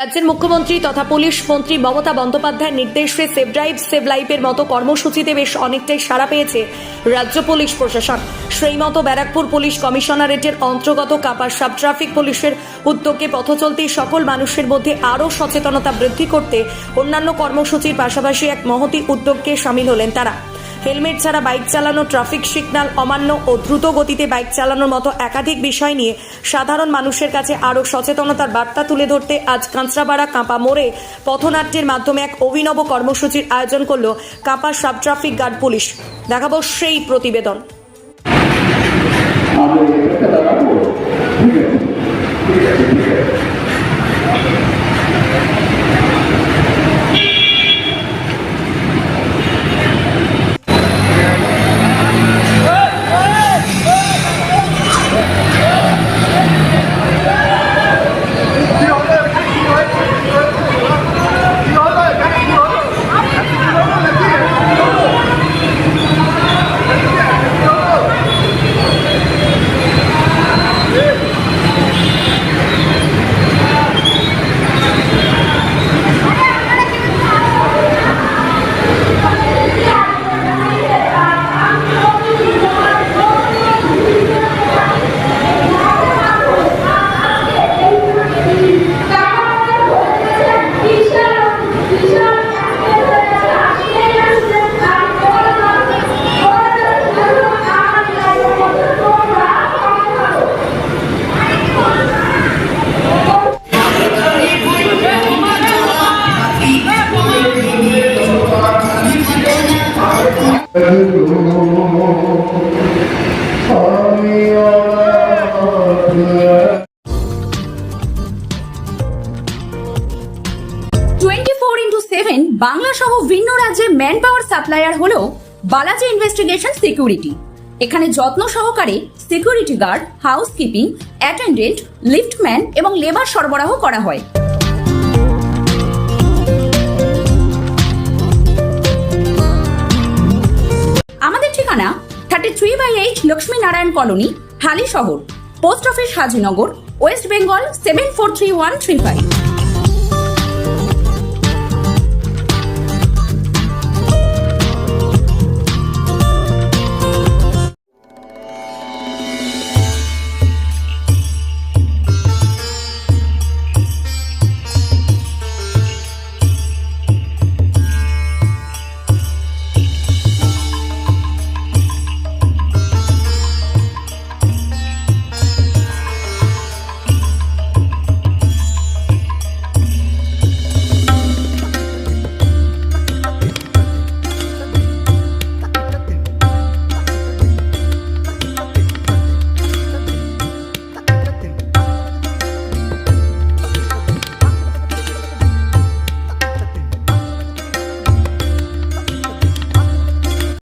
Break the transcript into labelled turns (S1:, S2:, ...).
S1: রাজ্যের মুখ্যমন্ত্রী তথা পুলিশ মন্ত্রী মমতা বন্দ্যোপাধ্যায়ের নির্দেশে সেভ ড্রাইভ সেভ লাইফের মতো কর্মসূচিতে বেশ অনেকটাই সাড়া পেয়েছে রাজ্য পুলিশ প্রশাসন। সেই মতো ব্যারাকপুর পুলিশ কমিশনারেটের অন্তর্গত কাপার সাব ট্রাফিক পুলিশের উদ্যোগে পথ চলতে সকল মানুষের মধ্যে আরও সচেতনতা বৃদ্ধি করতে অন্যান্য কর্মসূচির পাশাপাশি এক মহতি উদ্যোগকে সামিল হলেন তারা। হেলমেট ছাড়া বাইক চালানো, ট্রাফিক সিগন্যাল অমান্য ও দ্রুত গতিতে বাইক চালানোর মতো একাধিক বিষয় নিয়ে সাধারণ মানুষের কাছে আরও সচেতনতার বার্তা তুলে ধরতে আজ কাঁচরাপাড়া কাঁপা মোড়ে পথনাট্যের মাধ্যমে এক অভিনব কর্মসূচির আয়োজন করল কাঁপা সাব ট্রাফিক গার্ড পুলিশ। দেখাবো সেই প্রতিবেদন।
S2: ঠিক আছে ঠিক আছে।
S3: বাংলা সহ ভিন্ন রাজ্যে ম্যান পাওয়ার সাপ্লায়ার হল বালাজি ইনভেস্টিগেশন সিকিউরিটি এখানে যত্ন সহকারে security guard housekeeping attendant liftman এবং লেবার সরবরাহ করা হয়। By eight Lakshmi Narayan colony, Halishahar, post office Hajinagar, West Bengal seven four three one three five.